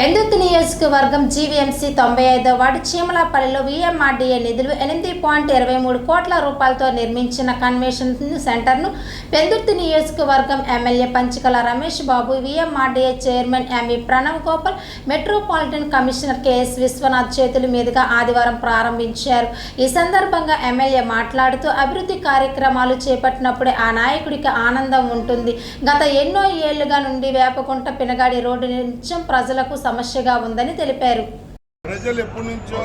పెందుర్తి నియోజకవర్గం జీవీఎంసీ తొంభై ఐదో వార్డు చీమలపల్లిలో వీఎంఆర్డీఏ నిధులు ఎనిమిది పాయింట్ ఇరవై మూడు కోట్ల రూపాయలతో నిర్మించిన కన్వెన్షన్ సెంటర్ను పెందుర్తి నియోజకవర్గం MLA Panchikala Ramesh Babu VMRDA chairman MV Pranav Gopal metropolitan commissioner KS Viswanath చేతుల మీదుగా ఆదివారం ప్రారంభించారు. ఈ సందర్భంగా ఎమ్మెల్యే మాట్లాడుతూ అభివృద్ధి కార్యక్రమాలు చేపట్టినప్పుడే ఆ నాయకుడికి ఆనందం ఉంటుంది. గత ఎన్నో ఏళ్ళుగా నుండి వేపకుంట పినగాడి రోడ్డు నిత్యం ప్రజలకు సమస్యగా ఉందని తెలిపారు. ప్రజలు ఎప్పటి నుంచో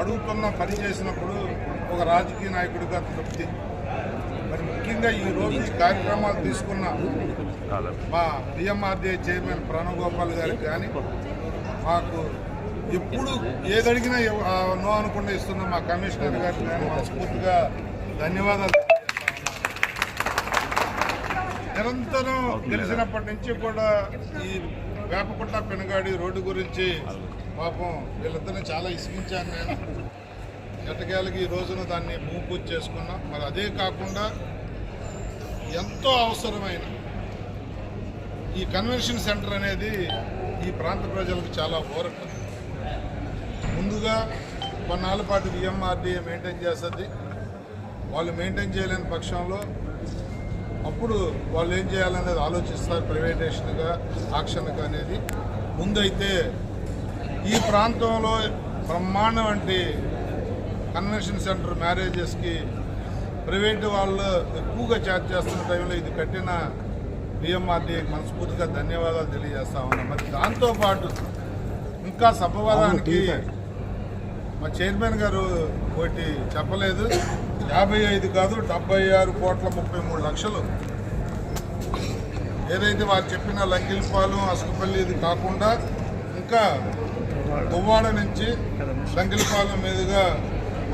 అడుగుతున్న పని చేసినప్పుడు ఒక రాజకీయ నాయకుడిగా తృప్తి. మరి ముఖ్యంగా ఈ రోజు ఈ కార్యక్రమాలు తీసుకున్న మా పిఎంఆర్డీఏ చైర్మన్ ప్రణవ్ గోపాల్ గారికి కానీ మాకు ఎప్పుడు ఏదడిగినా నో అనుకుండా ఇస్తున్న మా కమిషనర్ గారికి కానీ మనస్ఫూర్తిగా ధన్యవాదాలు నిరంతరం గెలిచినప్పటి నుంచి కూడా ఈ వేపకుంట పెనగాడి రోడ్డు గురించి పాపం వీళ్ళిద్దరిని చాలా ఇసుకించాను నేను. ఎట్టకేళ్ళకి ఈ రోజున దాన్ని భూమి పూజ చేసుకున్నాం. మరి అదే కాకుండా ఎంతో అవసరమైన ఈ కన్వెన్షన్ సెంటర్ అనేది ఈ ప్రాంత ప్రజలకు చాలా ఊరట. ముందుగా కొన్నాళ్ళ పాటు విఎంఆర్డీఏ మెయింటైన్ చేస్తుంది. వాళ్ళు మెయింటైన్ చేయలేని పక్షంలో అప్పుడు వాళ్ళు ఏం చేయాలనేది ఆలోచిస్తారు ప్రైవేటేషన్గా ఆక్షన్గా అనేది. ముందైతే ఈ ప్రాంతంలో బ్రహ్మాండం వంటి కన్వెన్షన్ సెంటర్ మ్యారేజెస్కి ప్రైవేట్ వాళ్ళు ఎక్కువగా ఛార్జ్ చేస్తున్న టైంలో ఇది కట్టిన బిఎంఆర్డీ మనస్ఫూర్తిగా ధన్యవాదాలు తెలియజేస్తా ఉన్నాం. మరి దాంతోపాటు ఇంకా సభవాదానికి మా చైర్మన్ గారు ఒకటి చెప్పలేదు. యాభై ఐదు కాదు డెబ్బై ఆరు కోట్ల ముప్పై మూడు లక్షలు. ఏదైతే వారు చెప్పిన లంకిల్పాలెం అసుకపల్లి ఇది కాకుండా ఇంకా దువ్వాడ నుంచి లంకిల్పాలెం మీదుగా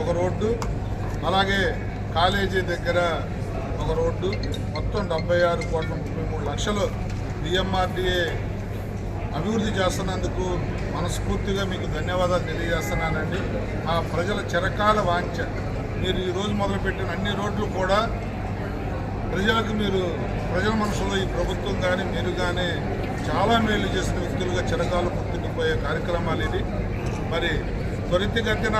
ఒక రోడ్డు అలాగే కాలేజీ దగ్గర ఒక రోడ్డు మొత్తం డెబ్బై ఆరు కోట్ల ముప్పై మూడు లక్షలు బిఎంఆర్డీఏ అభివృద్ధి చేస్తున్నందుకు మనస్ఫూర్తిగా మీకు ధన్యవాదాలు తెలియజేస్తున్నానండి. ఆ ప్రజల చిరకాల వాంఛ. మీరు ఈరోజు మొదలుపెట్టిన అన్ని రోడ్లు కూడా ప్రజలకు మీరు ప్రజల మనసులో ఈ ప్రభుత్వం కానీ మీరు కానీ చాలా మేలు చేసిన వ్యక్తులుగా చిరకాలు గుర్తుండిపోయే కార్యక్రమాలు ఇది మరి త్వరితగతిన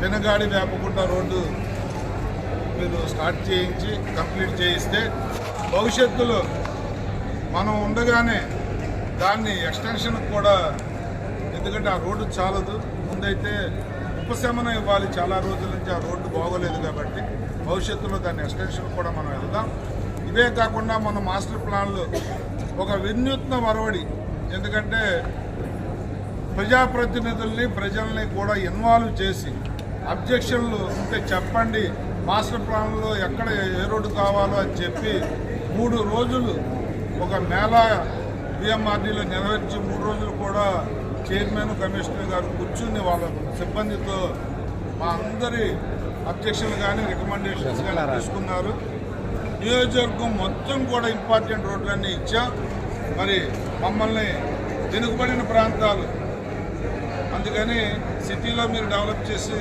పెనగాడి వేపకుంట రోడ్డు మీరు స్టార్ట్ చేయించి కంప్లీట్ చేయిస్తే భవిష్యత్తులో మనం ఉండగానే దాన్ని ఎక్స్టెన్షన్ కూడా ఎందుకంటే ఆ రోడ్డు చాలదు. ముందైతే ఉపశమనం ఇవ్వాలి చాలా రోజుల నుంచి ఆ రోడ్డు బాగోలేదు కాబట్టి భవిష్యత్తులో దాన్ని ఎక్స్టెన్షన్ కూడా మనం వెళ్దాం. ఇవే కాకుండా మన మాస్టర్ ప్లాన్లో. ఒక వినూత్న వరవడి ఎందుకంటే ప్రజాప్రతినిధుల్ని ప్రజల్ని కూడా ఇన్వాల్వ్ చేసి అబ్జెక్షన్లు ఉంటే చెప్పండి మాస్టర్ ప్లాన్లో ఎక్కడ ఏ రోడ్డు కావాలో అని చెప్పి మూడు రోజులు ఒక మేళా బిఎంఆర్డీలో నెరవేర్చి మూడు రోజులు కూడా చైర్మన్ కమిషనర్ గారు కూర్చుని వాళ్ళ సిబ్బందితో మా అందరి అబ్జెక్షన్లు కానీ రికమెండేషన్స్ కానీ తీసుకున్నారు. నియోజకవర్గం మొత్తం కూడా ఇంపార్టెంట్ రోడ్లన్నీ ఇచ్చాం. మరి మమ్మల్ని వెనుకబడిన ప్రాంతాలు. అందుకని సిటీలో మీరు డెవలప్ చేసి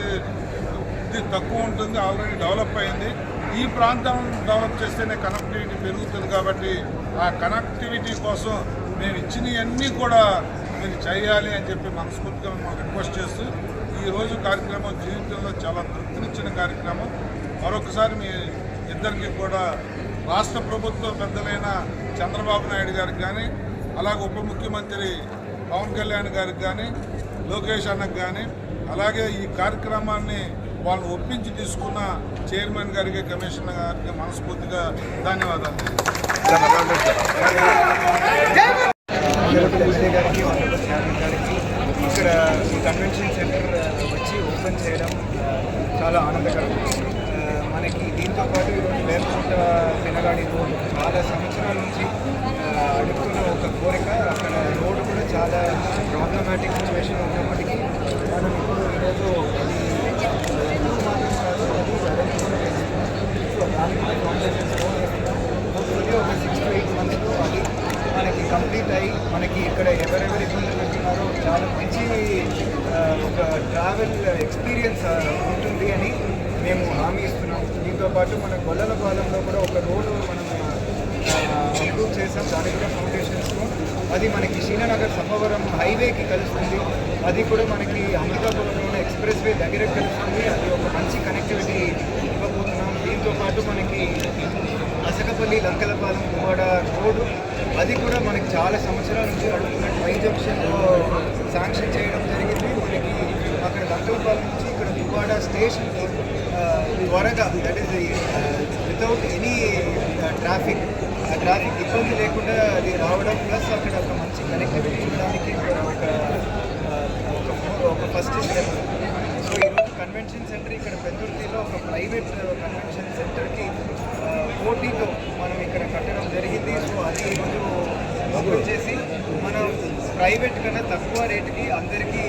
ఇది తక్కువ ఉంటుంది ఆల్రెడీ డెవలప్ అయింది. ఈ ప్రాంతం డెవలప్ చేస్తేనే కనెక్టివిటీ పెరుగుతుంది కాబట్టి ఆ కనెక్టివిటీ కోసం మేము ఇచ్చినవన్నీ కూడా మీరు చేయాలి అని చెప్పి మనస్ఫూర్తిగా మిమ్మల్ని రిక్వెస్ట్ చేస్తూ ఈరోజు కార్యక్రమం జీవితంలో చాలా తృప్తినిచ్చిన కార్యక్రమం. మరొకసారి మీ ఇద్దరికి కూడా రాష్ట్ర ప్రభుత్వ పెద్దలైన చంద్రబాబు నాయుడు గారికి కానీ అలాగే ఉప ముఖ్యమంత్రి పవన్ కళ్యాణ్ గారికి కానీ లోకేష్ అన్నకు కానీ అలాగే ఈ కార్యక్రమాన్ని వాళ్ళు ఒప్పించి తీసుకున్న చైర్మన్ గారికి కమిషనర్ గారికి మనస్ఫూర్తిగా ధన్యవాదాలు ఎమ్మెల్యే గారికి వాళ్ళ చైర్మన్ గారికి ఇక్కడ ఈ కన్వెన్షన్ సెంటర్ ఓపెన్ చేయడం చాలా ఆనందకరం. మనకి దీంతో పాటు ఈరోజు వేరుకుంట పినగాడి రోడ్ చాలా సంవత్సరాల నుంచి అడుగుతున్న ఒక కోరిక అక్కడ రోడ్డు కూడా చాలా ప్రాబ్లమాటిక్ సిచ్యువేషన్ ఉన్నప్పటికీ మనం ఇప్పుడు ఈరోజు అది ఎందుకు మాత్రం కాదు, అది దానికి ఒక సిక్స్ టు ఎయిట్ మంత్స్లో అది మనకి కంప్లీట్ అయ్యి మనకి ఇక్కడ ఎవరెవరు ఇబ్బందులు పెడుతున్నారో చాలా మంచి ఒక ట్రావెల్ ఎక్స్పీరియన్స్ ఉంటుంది అని మేము హామీ ఇస్తున్నాం. దీంతో పాటు మన గొల్లల పాలెంలో కూడా ఒక రోడ్డు మనం అప్రూవ్ చేసాం దాని కూడా ఫౌండేషన్స్లో అది మనకి శ్రీనగర్ సమ్మవరం హైవేకి కలుస్తుంది. అది కూడా మనకి అమృతాపురంలో ఉన్న ఎక్స్ప్రెస్ వే దగ్గర కలుస్తుంది. అది ఒక మంచి కనెక్టివిటీ ఇవ్వబోతున్నాం. దీంతో పాటు మనకి అసకపల్లి లంకలపాలెం గువాడ రోడ్డు. అది కూడా మనకి చాలా సంవత్సరాల నుంచి అడుగుతున్న ట్రై జంక్షన్లో శాంక్షన్ చేయడం జరిగింది. మనకి అక్కడ లంకలపాలెం నుంచి ఇక్కడ గువాడ స్టేషన్కి ఆ, త్వరగా that is without any traffic ఆ ట్రాఫిక్ ఇబ్బంది లేకుండా అది రావడం ప్లస్ అక్కడ ఒక మంచి కనెక్టివిటీ ఉండడానికి ఒక ఒక ఫస్ట్ స్టెప్ సో ఈరోజు కన్వెన్షన్ సెంటర్ ఇక్కడ పెద్దలో ఒక ప్రైవేట్ కన్వెన్షన్ సెంటర్కి పోటీతో మనం ఇక్కడ కట్టడం జరిగింది. సో అది ఈరోజు వచ్చేసి చేసి మనం ప్రైవేట్ కన్నా తక్కువ రేటుకి అందరికీ